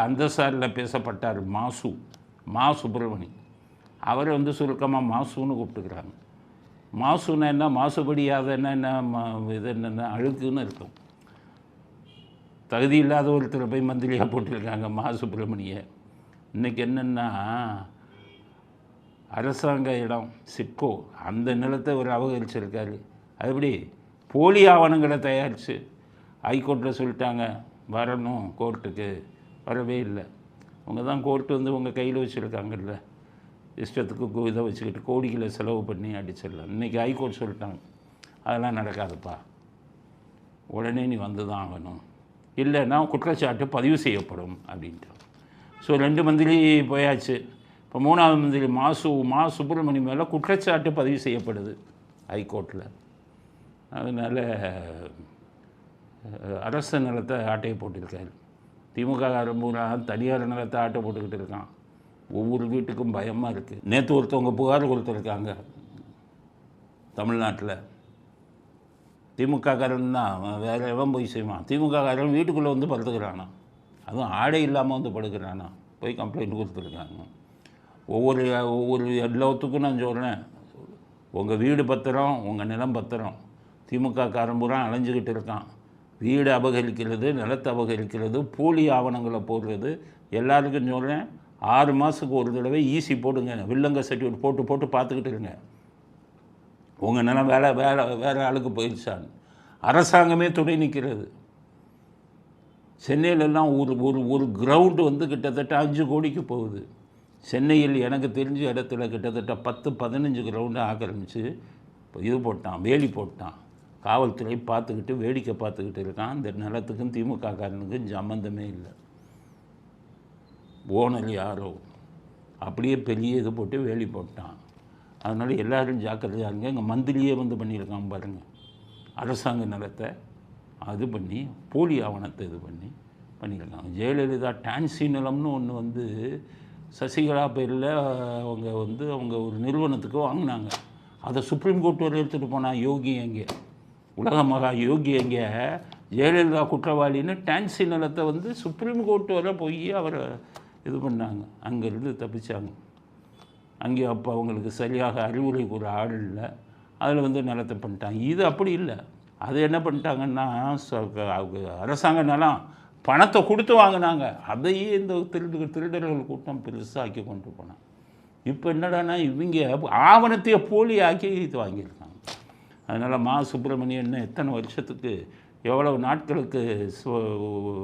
அந்த சாரில் பேசப்பட்டார் மாசு மா சுப்பிரமணி அவரை வந்து சுருக்கமாக மாசுன்னு கூப்பிட்டுக்கிறாங்க. மாசுன்னா என்ன? மாசுபடியாத என்ன என்ன ம- இது என்னென்ன அழுக்குன்னு இருக்கும். தகுதி இல்லாத ஒருத்தரை போய் மந்திரியாக போட்டிருக்காங்க மா சுப்பிரமணிய இன்றைக்கி என்னென்னா அரசாங்க இடம் சிட்கோ அந்த நிலத்தை ஒரு அபகரிச்சிருக்காரு. அதுபடி போலி ஆவணங்களை தயாரித்து ஹைகோர்ட்டில் சொல்லிட்டாங்க வரணும் கோர்ட்டுக்கு. வரவே இல்லை. அவங்க தான் கோர்ட்டு வந்து உங்கள் கையில் வச்சுருக்காங்கல்ல. இஷ்டத்துக்கு இதை வச்சுக்கிட்டு கோடிகளை செலவு பண்ணி அடிச்சிடலாம். இன்றைக்கி ஹைகோர்ட் சொல்லிட்டாங்க. அதெல்லாம் நடக்காதுப்பா. உடனே நீ வந்து தான் ஆகணும். இல்லைன்னா குற்றச்சாட்டு பதிவு செய்யப்படும் அப்படின்ட்டு ஸோ ரெண்டு மந்திரி போயாச்சு. இப்போ மூணாவது மந்திரி மாசு மா சுப்பிரமணி மேலே குற்றச்சாட்டு பதிவு செய்யப்படுது ஹைகோர்ட்டில் அதனால் அஹ், அரசு நிலத்தை ஆட்டையை போட்டிருக்காரு. திமுக பூரா தனியார் நிலத்தை ஆட்டை போட்டுக்கிட்டு இருக்கான். ஒவ்வொரு வீட்டுக்கும் பயமாக இருக்குது நேற்று ஒருத்தவங்க புகார் கொடுத்துருக்காங்க. தமிழ்நாட்டில். திமுககாரன் தான் அவன் வேறு எவன் போய் செய்வான்? திமுககாரன் வீட்டுக்குள்ளே வந்து படுத்துக்கிறானா? அதுவும் ஆடை இல்லாமல் வந்து படுக்கிறானா? போய் கம்ப்ளைண்ட் கொடுத்துருக்காங்க. ஒவ்வொரு ஒவ்வொரு எல்லாத்துக்கும் நான் சொல்கிறேன் உங்கள் வீடு பத்திரம் உங்கள் நிலம் பத்திரம். திமுக காரன் பூரா அலைஞ்சிக்கிட்டு இருக்கான். வீடு அபகரிக்கிறது நிலத்தை அபகரிக்கிறது போலி ஆவணங்களை போடுறது எல்லாருக்கும் சொல்கிறேன் ஆறு மாதத்துக்கு ஒரு தடவை ஈசி போடுங்க. வில்லங்க சர்டிஃபிகேட் போட்டு போட்டு பார்த்துக்கிட்டு இருங்க. உங்கள் நிலம் வேலை வேலை வேறு ஆளுக்கு போயிடுச்சான்னு. அரசாங்கமே துணை நிற்கிறது சென்னையிலெல்லாம் ஒரு ஒரு ஒரு கிரவுண்டு வந்து கிட்டத்தட்ட அஞ்சு கோடிக்கு போகுது. சென்னையில் எனக்கு தெரிஞ்ச இடத்துல கிட்டத்தட்ட பத்து பதினஞ்சு கிரவுண்டு ஆக்கிரமிச்சு இது போட்டான் வேலி போட்டான். காவல்துறை பார்த்துக்கிட்டு வேடிக்கை பார்த்துக்கிட்டு இருக்கான். இந்த நிலத்துக்கும் திமுக காரனுக்கும் சம்மந்தமே இல்லை. ஓனர் யாரோ? அப்படியே பெரிய இது போட்டு வேலி போட்டான். அதனால் எல்லோரும் ஜாக்கிரதையாக இருங்க. இங்கே மந்திரியே வந்து பண்ணியிருக்கான் பாருங்கள் அரசாங்க நிலத்தை அது பண்ணி போலி ஆவணத்தை இது பண்ணி பண்ணியிருக்காங்க. ஜெயலலிதா டான்சி நிலம்னு ஒன்று வந்து சசிகலா பேரில் அவங்க வந்து அவங்க ஒரு நிறுவனத்துக்கு வாங்கினாங்க. அதை சுப்ரீம் கோர்ட் வரை எடுத்துகிட்டு போனான் யோகி எங்கே? உலக மகா யோகி எங்கே? ஜெயலலிதா குற்றவாளின்னு டான்சி நிலத்தை வந்து சுப்ரீம் கோர்ட் வரை போய் அவரை இது பண்ணாங்க. அங்கேருந்து தப்பிச்சாங்க. அங்கே அப்போ அவங்களுக்கு சரியாக அறிவுரை கூற ஆள் இல்லை. அதில் வந்து நிலத்தை பண்ணிட்டாங்க. இது அப்படி இல்லை. அது என்ன பண்ணிட்டாங்கன்னா அவங்க அரசாங்க நிலம் பணத்தை கொடுத்து வாங்கினாங்க. அதையே இந்த திருடு திருடர்கள் கூட்டம் பெருசாக்கி கொண்டு போனான் இப்போ என்னடான்னா இவங்க ஆவணத்தையே போலி ஆக்கி இது வாங்கியிருக்காங்க. அதனால் மா சுப்பிரமணியன் எத்தனை வருஷத்துக்கு எவ்வளவு நாட்களுக்கு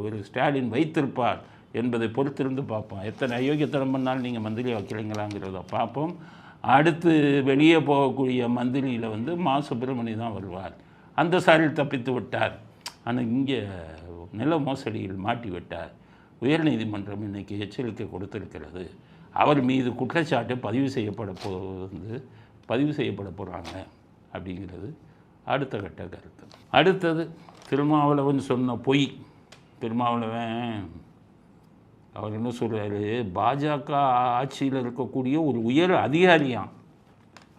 ஒரு ஸ்டாலின் வைத்திருப்பார் என்பதை பொறுத்திருந்து பார்ப்போம். எத்தனை அயோக்கியத்தனம் பண்ணாலும் நீங்கள் மந்திரி வைக்கிறீங்களாங்கிறத பார்ப்போம். அடுத்து வெளியே போகக்கூடிய மந்திரியில் வந்து மா சுப்பிரமணி தான் வருவார். அந்த சாரில் தப்பித்து விட்டார். ஆனால் இங்கே நில மோசடியில் மாட்டி விட்டார். உயர்நீதிமன்றம் இன்றைக்கி எச்சரிக்கை கொடுத்திருக்கிறது. அவர் மீது குற்றச்சாட்டு பதிவு செய்யப்பட போ வந்து பதிவு செய்யப்பட போகிறாங்க அப்படிங்கிறது அடுத்த கட்ட கருத்து. அடுத்தது திருமாவளவன் சொன்ன பொய். திருமாவளவன் அவர் என்ன சொல்கிறாரு பாஜக ஆட்சியில் இருக்கக்கூடிய ஒரு உயர் அதிகாரியாம்.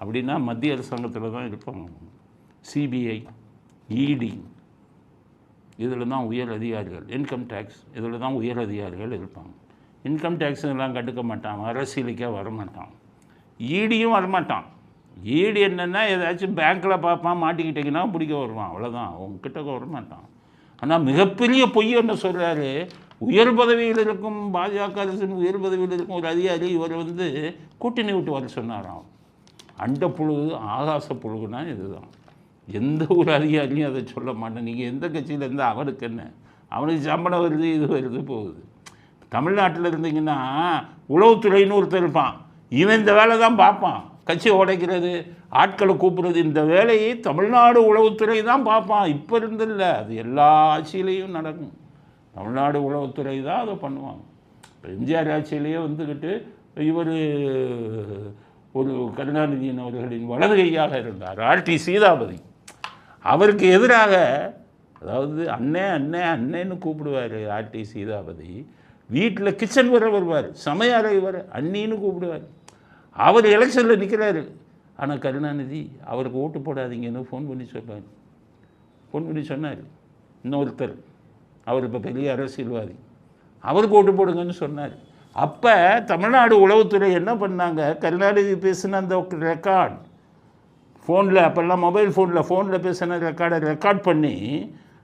அப்படின்னா மத்திய அரசாங்கத்தில் தான் இருப்பாங்க. சிபிஐ இடி இதில் தான் உயர் அதிகாரிகள். இன்கம் டேக்ஸ் இதில் தான் உயர் அதிகாரிகள் இருப்பாங்க. இன்கம் டேக்ஸ் எல்லாம் கண்டுக்க மாட்டான். அரசியலுக்கே வரமாட்டான். ஈடியும் வரமாட்டான். ஈடு என்னென்னா ஏதாச்சும் பேங்க்கில் பார்ப்பான் மாட்டிக்கிட்டீங்கன்னா பிடிக்க வருவான். அவ்வளோதான் உங்ககிட்ட வர மாட்டான். ஆனால் மிகப்பெரிய பொய் என்ன சொல்கிறாரு உயர் பதவியில் இருக்கும் பாஜக அரசின் உயர் பதவியில் இருக்கும் ஒரு அதிகாரி இவர் வந்து கூட்டணி விட்டு வர சொன்னாராம். அண்ட புழுகு ஆகாச புழுகுனா இதுதான். எந்த ஒரு அதிகாரியும் அதை சொல்ல மாட்டேன். நீங்கள் எந்த கட்சியில் இருந்தால் அவருக்கு என்ன? அவனுக்கு சம்பளம் வருது இது வருது போகுது. தமிழ்நாட்டில் இருந்தீங்கன்னா உளவுத்துறைன்னு ஒருத்தர் இருப்பான். இவன் இந்த வேலை தான் பார்ப்பான். கட்சி உடைக்கிறது ஆட்களை கூப்பிடுறது இந்த வேலையை தமிழ்நாடு உளவுத்துறை தான் பார்ப்பான். இப்போ இருந்தில்ல அது எல்லா ஆட்சியிலையும் நடக்கும். தமிழ்நாடு உளவுத்துறை தான் அதை பண்ணுவாங்க. இப்போ எம்ஜிஆர் ஆட்சியிலேயே வந்துக்கிட்டு இவர் ஒரு கருணாநிதியின் அவர்களின் வலது கையாக இருந்தார் ஆர்டி சீதாபதி. அவருக்கு எதிராக அதாவது அண்ணே அண்ணே அண்ணேன்னு கூப்பிடுவார் ஆர்டி சீதாபதி. வீட்டில் கிச்சன் வர வருவார் சமையலை வர அண்ணின்னு கூப்பிடுவார். அவர் எலெக்ஷனில் நிற்கிறாரு ஆனால் கருணாநிதி அவருக்கு ஓட்டு போடாதீங்கன்னு ஃபோன் பண்ணி சொன்னார். ஃபோன் பண்ணி சொன்னார். இன்னொருத்தர். அவர் இப்போ பெரிய அரசியல்வாதி. அவருக்கு ஓட்டு போடுங்கன்னு சொன்னார். அப்போ தமிழ்நாடு உளவுத்துறை என்ன பண்ணாங்க? கருணாநிதி பேசின அந்த ரெக்கார்ட் ஃபோனில் அப்போல்லாம் மொபைல் ஃபோனில் ஃபோனில் பேசின ரெக்கார்டை ரெக்கார்ட் பண்ணி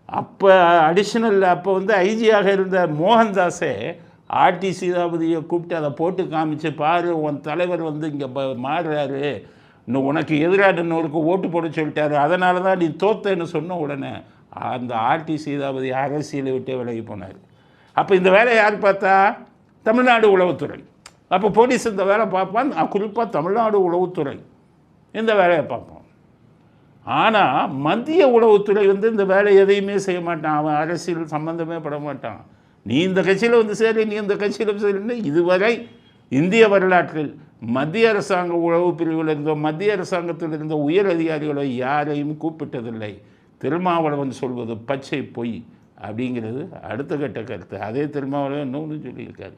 அப்போ அடிஷ்னல் அப்போ வந்து ஐஜியாக இருந்த மோகன்தாஸே ஆர்டி சீதாபதியை கூப்பிட்டு அதை போட்டு காமிச்சு பாரு உன் தலைவர் வந்து இங்கே மாறுறாரு. இன்னும் உனக்கு எதிராக இன்னொருக்கு ஓட்டு போட சொல்லிட்டாரு. அதனால தான் நீ தோத்தேன்னு சொன்ன உடனே அந்த ஆர்டி சீதாபதி அரசியலை விட்டே விலகி போனார். அப்போ இந்த வேலையை யார் பார்த்தா? தமிழ்நாடு உளவுத்துறை. அப்போ போலீஸ் இந்த வேலை பார்ப்பான். குறிப்பாக தமிழ்நாடு உளவுத்துறை. இந்த வேலையை பார்ப்போம் ஆனால் மத்திய உளவுத்துறை வந்து இந்த வேலை எதையுமே செய்ய மாட்டான். அவன் அரசியல் சம்மந்தமே பட மாட்டான். நீ இந்த கட்சியில் வந்து சேரு நீ இந்த கட்சியில் சேருன்னு இதுவரை இந்திய வரலாற்றில் மத்திய அரசாங்க உளவு பிரிவில் இருந்த மத்திய அரசாங்கத்தில் இருந்த உயர் அதிகாரிகளை யாரையும் கூப்பிட்டதில்லை. திருமாவளவன் சொல்வது பச்சை பொய் அப்படிங்கிறது அடுத்த கட்ட கருத்து. அதே திருமாவளவன் இன்னொன்று சொல்லியிருக்காரு.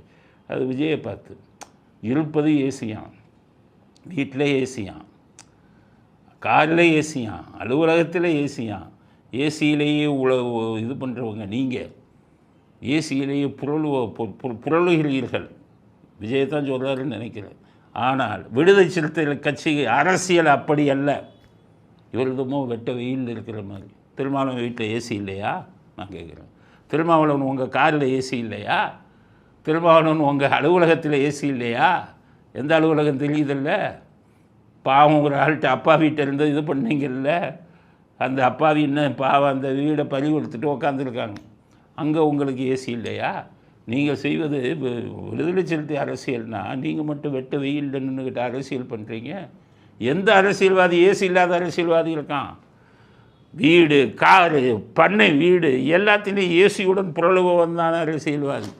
அது விஜயை பார்த்து இருப்பது ஏசியான் வீட்டில் ஏசியான் காரில் ஏசியான் அலுவலகத்தில் ஏசியான் ஏசியிலேயே உழவு இது பண்ணுறவங்க நீங்கள் ஏசியிலேயே புரளுவோ பு- பு- புரளுகிறீர்கள். விஜய் தான் சொல்கிறாருன்னு நினைக்கிறேன். ஆனால் விடுதலை சிறுத்தைகள் கட்சி அரசியல் அப்படி அல்ல. இவர்தமோ வெட்ட வெயிலில் இருக்கிற மாதிரி. திருமாவளவன் வீட்டில் ஏசி இல்லையா? நான் கேட்குறேன் திருமாவளவன் உங்கள் காரில் ஏசி இல்லையா? திருமாவளவன் உங்கள் அலுவலகத்தில் ஏசி இல்லையா? எந்த அலுவலகம் தெரியுதில்ல? பாவம் ஒரு ஆள்கிட்ட அப்பா வீட்டில் இருந்து இது பண்ணீங்கல்ல? அந்த அப்பாவி என்ன பாவம் அந்த வீடை பறி கொடுத்துட்டு உக்காந்துருக்காங்க. அங்கே உங்களுக்கு ஏசி இல்லையா? நீங்கள் செய்வது விடுதலை சிறுத்தை அரசியல்னால் நீங்கள் மட்டும் வெட்ட வெயில் நின்றுக்கிட்டு அரசியல் பண்ணுறீங்க. எந்த அரசியல்வாதி ஏசி இல்லாத அரசியல்வாதி இருக்கான்? வீடு காரு பண்ணை வீடு எல்லாத்துலேயும் ஏசியுடன் புரளுபவன் தான் அரசியல்வாதி.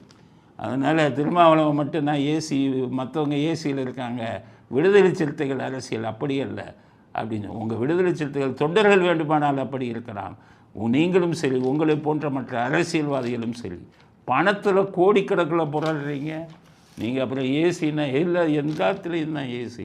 அதனால் திருமாவளவன் மட்டும் நான் ஏசி மற்றவங்க ஏசியில் இருக்காங்க. விடுதலை சிறுத்தைகள் அரசியல் அப்படி இல்லை அப்படின்னு உங்கள் விடுதலை சிறுத்தைகள் தொண்டர்கள் வேண்டுமானால் அப்படி இருக்கலாம். நீங்களும் சரி உங்களை போன்ற மற்ற அரசியல்வாதிகளும் சரி பணத்தில் கோடிக்கணக்கில் புரள்றீங்க நீங்கள் அப்புறம் ஏசின்னா இல்லை எல்லாத்துலேயும் தான் ஏசி?